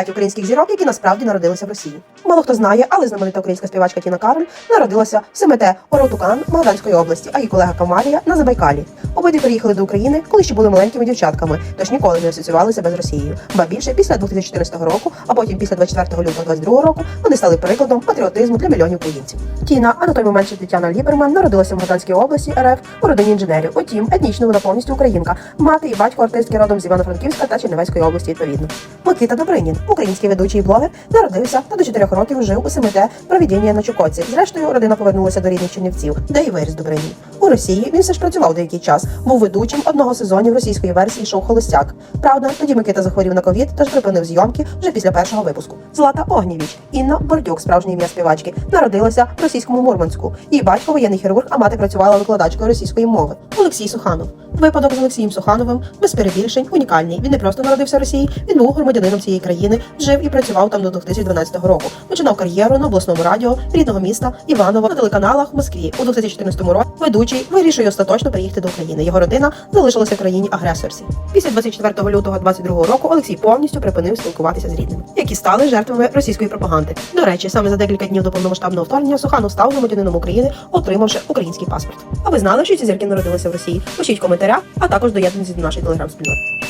П'ять українських зірок, які насправді народилися в Росії. Мало хто знає, але знаменита українська співачка Тіна Кароль народилася в Семете Оротукан Магаданської області, а її колега Камалія на Забайкалі. Обидві приїхали до України, коли ще були маленькими дівчатками, тож ніколи не асоціювали себе з Росією. Ба більше після 2014 року, а потім після 24 лютого 22 року вони стали прикладом патріотизму для мільйонів українців. Тіна, а на той момент ще Тетяна Ліберман, народилася в Магаданській області РФ у родині інженерів. Утім, етнічно вона повністю українка. Мати і батько артистки родом з Івано-Франківська та Чернівецької області відповідно. Микита Добринін, український ведучий блогер, народився та до 4 років жив у СМТ провідіння на Чукотці. Зрештою, родина повернулася до рідних Чернівців, де і виріс до У Росії він все ж працював деякий час, був ведучим одного сезонів російської версії шоу Холостяк. Правда, тоді Микита захворів на ковід, тож припинив зйомки вже після першого випуску. Злата Огнєвіч, Інна Бордюк, справжнє ім'я співачки, народилася в російському Мурманську. Її батько воєнний хірург, а мати працювала викладачкою російської мови. Олексій Суханов. Випадок з Олексієм Сухановим без перебільшень унікальний. Він не просто народився в Росії, він був громадянином цієї країни, жив і працював там до 2012 року. Починав кар'єру на обласному радіо рідного міста Іваново на телеканалах в Москві. У 2014 році ведучий вирішує остаточно приїхати до України. Його родина залишилася в країні агресорці. Після 24 лютого 22 року Олексій повністю припинив спілкуватися з рідними, які стали жертвами російської пропаганди. До речі, саме за декілька днів до повномасштабного вторгнення Суханов став громадянином України, отримавши український паспорт. А ви знали, що ці зірки народилися в Росії? Пишіть коментаря, а також доєднуйтесь до нашої телеграм-спільноти.